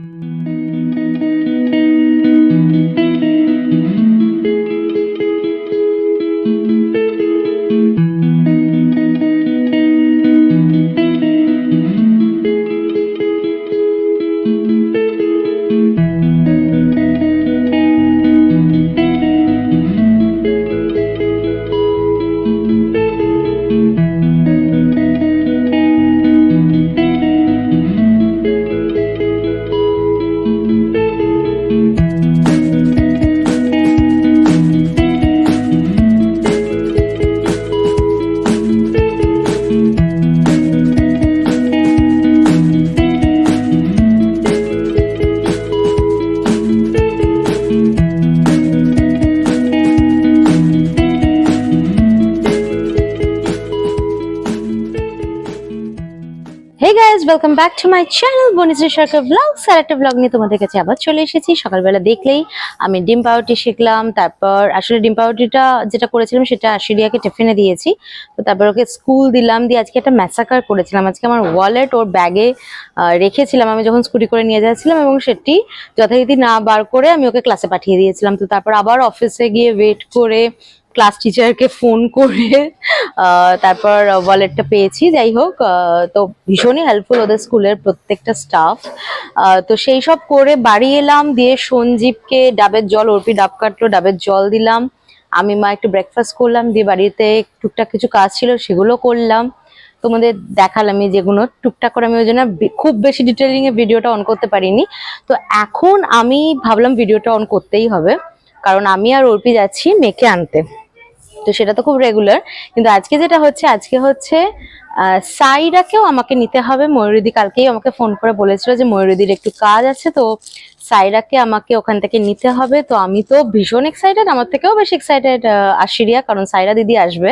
Mm-hmm. Guys welcome back to my channel Bonishree Sarkar vlogs আর একটা vlog নিয়ে তোমাদের কাছে আবার চলে এসেছি। সকালবেলা দেখলেই আমি ডিম পাউরুটি শিখলাম, তারপর আসলে ডিম পাউরুটিটা যেটা করেছিলাম সেটা আশিরিয়াকে টিফিনে দিয়েছি। তো তারপর ওকে স্কুল দিলাম, দিয়ে আজকে একটা ম্যাসাকার করেছিলাম। আজকে আমার ওয়ালেট ওর ব্যাগে রেখেছিলাম। আমি যখন স্কুটি করে নিয়ে যাচ্ছিলাম এবং সেটি যথারীতি না বার করে আমি ওকে ক্লাসে পাঠিয়ে দিয়েছিলাম। তো তারপর আবার অফিসে গিয়ে ওয়েট করে ক্লাস টিচারকে ফোন করে তারপর ওয়ালেটটা পেয়েছি, যাই হোক তো ভীষণই হেল্পফুল ওদের স্কুলের প্রত্যেকটা স্টাফ তো সেই সব করে বাড়ি এলাম, দিয়ে সঞ্জীবকে ডাবের জল অর্পি ডাব কাটলো, ডাবের জল দিলাম। আমি মা একটু ব্রেকফাস্ট করলাম, দিয়ে বাড়িতে টুকটাক কিছু কাজ ছিল, সেগুলো করলাম। তোমাদের দেখালাম এই যেগুলো, টুকটাক করে আমি ওই জন্য খুব বেশি ডিটেলিং এ ভিডিওটা অন করতে পারিনি। তো এখন আমি ভাবলাম ভিডিওটা অন করতেই হবে, কারণ আমি আর অর্পি যাচ্ছি মেয়েকে আনতে। তো সেটা তো খুব রেগুলার কিন্তু আজকে যেটা হচ্ছে, আজকে হচ্ছে সাইরাকেও আমাকে নিতে হবে। ময়ূরীদি কালকেই আমাকে ফোন করে বলেছিল যে, ময়ূরীদির একটু কাজ আছে তো সাইরাকে আমাকে ওখান থেকে নিতে হবে। তো আমি তো ভীষণ এক্সাইটেড আমার থেকেও বেশি এক্সাইটেড আশিরিয়া, কারণ সাইরা দিদি আসবে।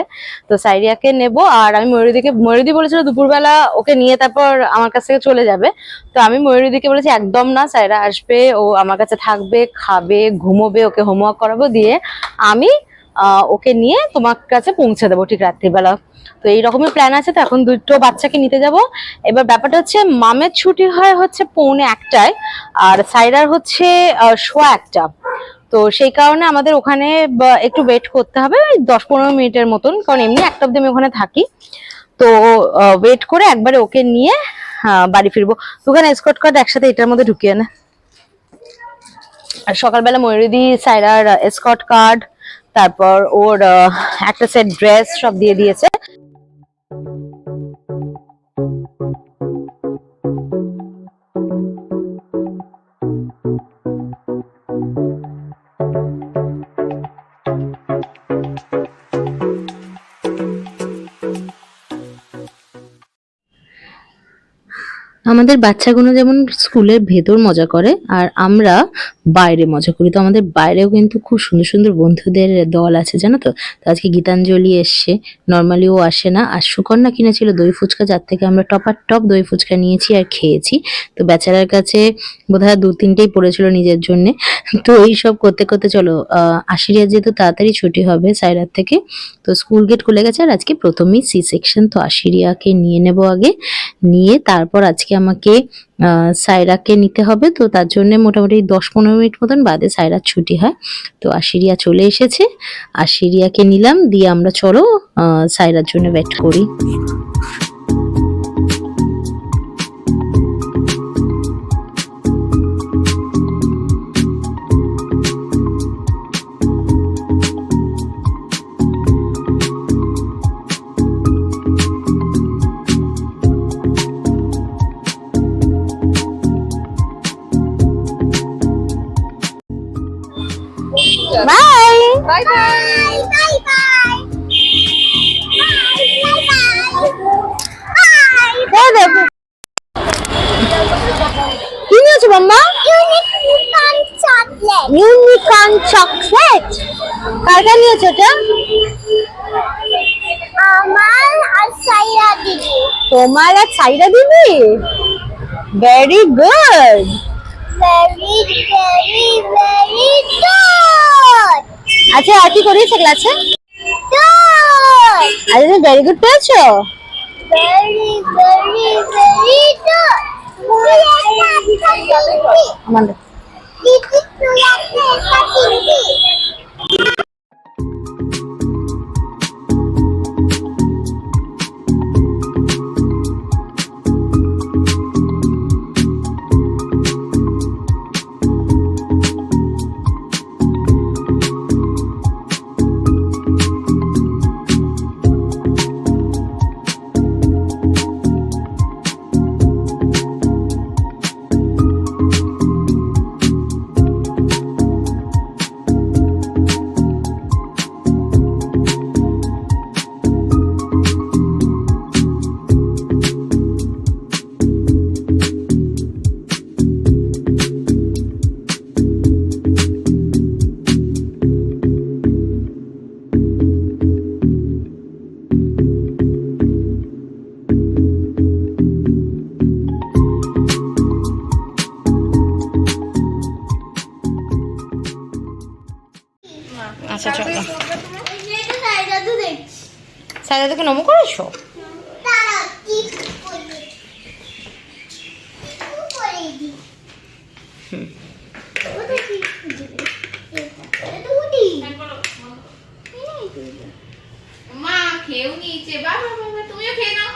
তো সাইরিয়াকে নেব আর আমি ময়ূরীদিকে, ময়ূরীদি বলেছিল দুপুরবেলা ওকে নিয়ে তারপর আমার কাছ থেকে চলে যাবে। তো আমি ময়ূরীদিকে বলেছি, একদম না, সাইরা আসবে, ও আমার কাছে থাকবে, খাবে, ঘুমোবে, ওকে হোমওয়ার্ক করাবো দিয়ে আমি ওকে নিয়ে তোমার কাছে পৌঁছে দেবো ঠিক রাত্রিবেলা। তো এইরকমই প্ল্যান আছে, তো এখন দুটো বাচ্চাকে নিতে যাব। এবার ব্যাপারটা হচ্ছে, মামের ছুটি হয় হচ্ছে পৌনে একটায়, আর সাইরার হচ্ছে সোয়া একটা। তো সেই কারণে আমাদের ওখানে একটু ওয়েট করতে হবে, ওই দশ পনেরো মিনিটের মতন, কারণ এমনি একটা অব্দি আমি ওখানে থাকি। তো ওয়েট করে একবারে ওকে নিয়ে বাড়ি ফিরবো। ওখানে স্কট কার্ড একসাথে এটার মধ্যে ঢুকিয়ে নে। আর সকালবেলা ময়ূরীদি সাইরার স্কট কার্ড তারপর ওর একটা সেট ড্রেস সব দিয়ে দিয়েছে। আমাদের বাচ্চাগুলো যেমন স্কুলের ভেতর মজা করে, আর আমরা বাইরে মজা করি। তো আমাদের বাইরেও কিন্তু খুব সুন্দর সুন্দর বন্ধুদের দল আছে, জানো তো? আজকে গীতাঞ্জলি এসছে। নর্মালি ও আসে না। আর সুকন্যা কিনেছিল দই ফুচকা, যার থেকে আমরা টপার টপ দই ফুচকা নিয়েছি আর খেয়েছি। তো বেচারার কাছে বোধহয় দু তিনটেই পড়েছিল নিজের জন্য। তো এই সব করতে করতে চলো আশিরিয়া যেহেতু তাড়াতাড়ি ছুটি হবে সাইরার থেকে, তো স্কুল গেট খুলে গেছে। আর আজকে প্রথমেই সি সেকশন তো আশিরিয়াকে নিয়ে নেব আগে। নিয়ে তারপর আজকে আমাকে আহ, সাইরাকে নিতে হবে। তো তার জন্য মোটামুটি দশ পনেরো মিনিট মতন বাদে সাইরার ছুটি হয়। তো আশিরিয়া চলে এসেছে। আশিরিয়াকে নিলাম। দিয়ে আমরা চলো আহ, সাইরার জন্য ওয়েট করি। Bye Bye. Bye. Bye. Bye. কি নিয়েছো mamma Unicorn chocolate. Unicorn chocolate কার কার নিয়েছো এটা? আমার আর সাইরা দিদি। তোমার আর সাইরা দিবি very good very very very good আচ্ছা আর কি করিয়েছে ক্লাসে আরে তুমি ভেরি গুড পেয়েছ ভেরি সাইডা তোকে নমো করেছ? মা। খেয়েও নিয়েছে বাবা বাবা তুমিও খেয়ে নাও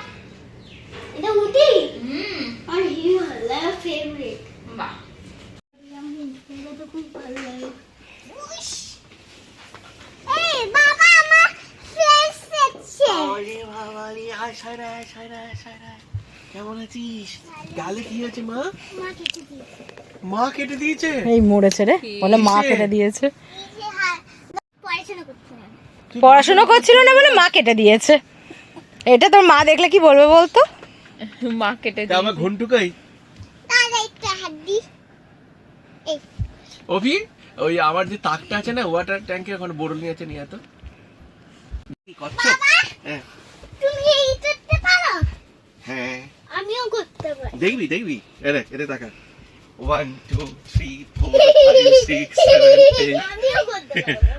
এটা উঠি হুম আর হিমালয়া ফেভারিট বাহ এটা তো খুব ভালো লাগে এই বাবা আমার ফ্রেন্ড সেকশন আরে বাবা রে আয় সাইরা আয় সাইরা আয় সাইরা আয়। কেমন আছিস হয়েছে মা? মা কেটে দিয়েছে। মা কেটে দিয়েছে? এই মরেছে রে। বলে মা কেটে দিয়েছে। এই যে হা- পড়াশোনা করছিল না বলে মা কেটে দিয়েছে। এটা তোর মা দেখলে কি বলবে বলতো? মা কেটে তা আমার ঘন্টুকাই অভি ওই আমার যে তাকটা আছে না ওয়াটার ট্যাঙ্কে এখন বোরল নিয়ে আছে নিয়ে তো। কি করছ হ্যাঁ তুমি এই করতে পারো হ্যাঁ আমিও করতে পারি দেখবি দেখবি এরে এরে তাকা one two three four five six seven eight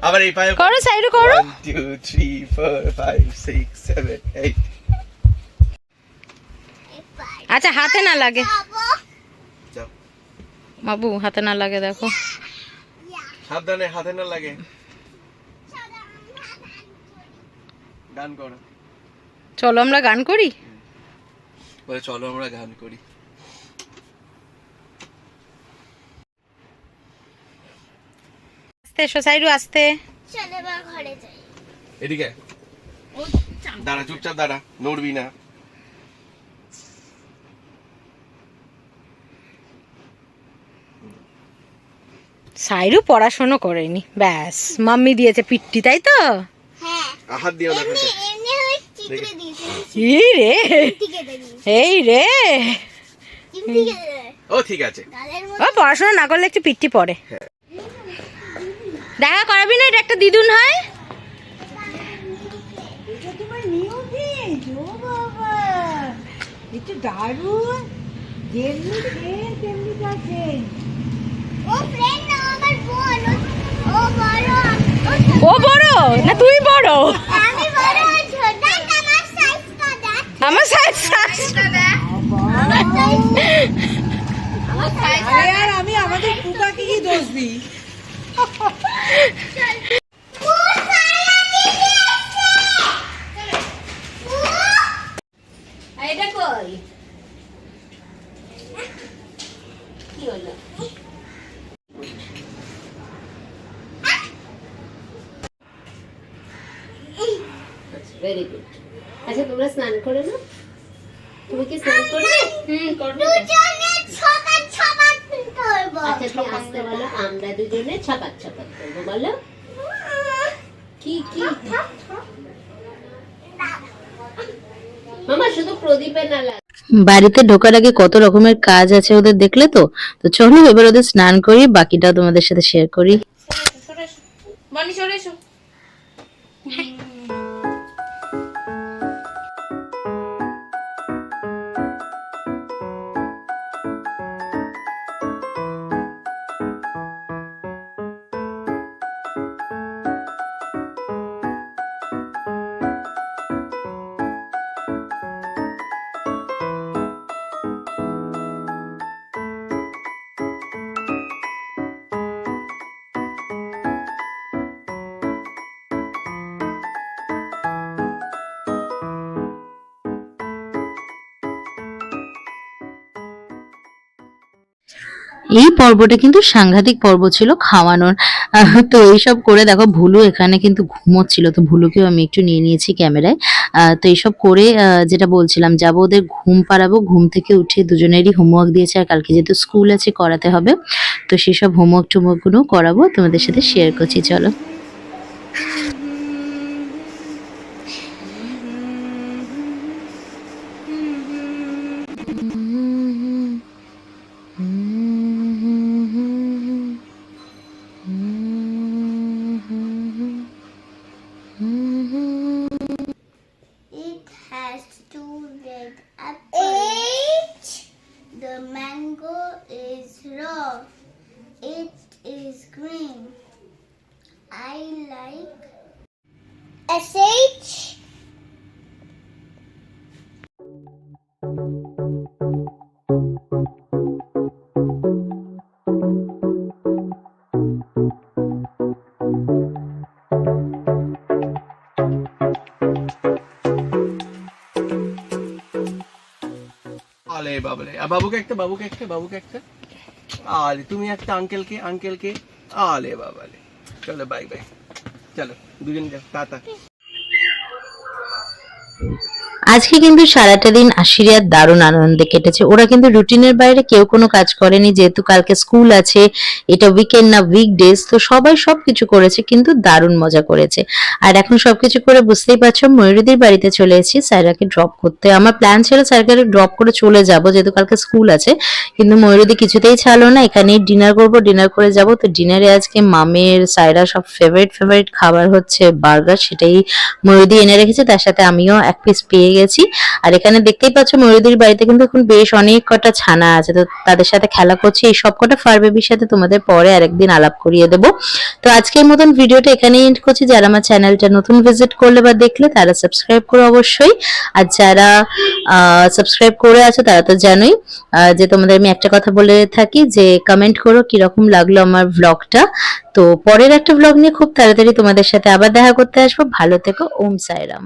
আবার এই পায়ে করো সাইডে করো one two three four five six seven eight আচ্ছা হাতে না লাগে বাবু হাতে না লাগে দেখো সাবধানে হাতে না লাগে গান করো চলো আমরা গান করি বলে চলো আমরা গান করি। আস্তে আস্তে। চলে ঘরে যাই। এদিকে। দাঁড়া চুপচাপ দাঁড়া নড়বি না। সাইডু পড়াশোনা করেনি ব্যাস। মাম্মি দিয়েছে পিট্টি তাই তো? হ্যাঁ। হাত দিও না এই রে? ও ঠিক আছে। ও পড়াশোনা না করলে একটু পিট্টি পড়ে। দেখা করাবি না এটা একটা দিদুন হয়। ও ফ্রেন্ড না আমার বোন। ও- ও বড়। ও ও বড়? না তুই বড় আমি বড় ও ছোট দেখ আমার সাইজটা দেখ আমার সাইজ সাইজ আর আমি আমাদের পুকাকে কি দোষ দিই। ভেরি গুড আচ্ছা তোমরা স্নান করে না তুমি কি স্নান করবে? হুম করবে। দুজনে ছকা ছকা করব। আচ্ছা তুমি আসতে বলো আমরা দুজনে ছপাক ছপাক করব বলো। কি কি? মামা শুধু প্রদীপে না লাগে বাড়িতে ঢোকার আগে কত রকমের কাজ আছে ওদের দেখলে তো? তো চলো এবার ওদের স্নান করি বাকিটাও তোমাদের সাথে শেয়ার করি। বানি সরে এসো। এই পর্বটা কিন্তু সাংঘাতিক পর্ব ছিল খাওয়ানোর। তো এইসব করে দেখো, ভুলু এখানে কিন্তু ঘুমোচ্ছিল, তো ভুলুকেও আমি একটু নিয়ে নিয়েছি ক্যামেরায়। তো এইসব করে যেটা বলছিলাম, যাব ওদের ঘুম পাড়াবো, ঘুম থেকে উঠে দুজনেরই হোমওয়ার্ক দিয়েছে, আর কালকে যেহেতু স্কুল আছে, করাতে হবে। তো সেসব হোমওয়ার্ক টুমওয়ার্কগুলো করাবো, তোমাদের সাথে শেয়ার করছি, চলো। It SH. আলে বাবলে আর বাবুকে একটা বাবুকে একটা বাবুকে একটা আলে তুমি একটা আঙ্কেলকে আঙ্কেলকে আলে বাবালে চলো বাই বাই চলো দুজন যাও টাটা আজকে কিন্তু সারাটা দিন আশিরিয়ার দারুণ আনন্দে কেটেছে। ওরা কিন্তু রুটিনের বাইরে কেউ কোনো কাজ করেনি, যেহেতু কালকে স্কুল আছে, এটা উইকেন্ড না উইকডেজ তো সবাই সব কিছু করেছে, কিন্তু দারুণ মজা করেছে। আর এখন সব কিছু করে বুঝতেই পারছ, ময়ূরীদের বাড়িতে চলে এসেছি, স্যারাকে ড্রপ করতে। আমার প্ল্যান ছিল স্যারকে ড্রপ করে চলে যাব, যেহেতু কালকে স্কুল আছে, কিন্তু ময়ূরী কিছুতেই ছাড়লো না, এখানেই ডিনার করব ডিনার করে যাব। তো ডিনারে আজকে মামের সাইরা সব ফেভারিট ফেভারিট খাবার হচ্ছে বার্গার সেটাই ময়ূরী এনে রেখেছে, তার সাথে আমিও এক পিস পেয়ে গেছি। আর এখানে দেখতেই পাচ্ছ ময়ূরীর বাড়িতে কিন্তু এখন বেশ অনেক কটা ছানা আছে। তো তাদের সাথে খেলা করছি। এই সব কটা ফার বেবির সাথে তোমাদের পরে আরেকদিন আলাপ করিয়ে দেবো। তো আজকের মতন ভিডিওটা এখানেই এন্ড করছি। যারা আমার চ্যানেলটা নতুন ভিজিট করলে বা দেখলে, তারা সাবস্ক্রাইব করো অবশ্যই। আর যারা সাবস্ক্রাইব করে আছো, তারা তো জানোই যে তোমাদের আমি একটা কথা বলে থাকি যে কমেন্ট করো কীরকম লাগল আমার ব্লগটা তো পরের একটা ব্লগ নিয়ে খুব তাড়াতাড়ি তোমাদের সাথে আবার দেখা করতে আসব। ভালো থেকো। ওম সাইরাম।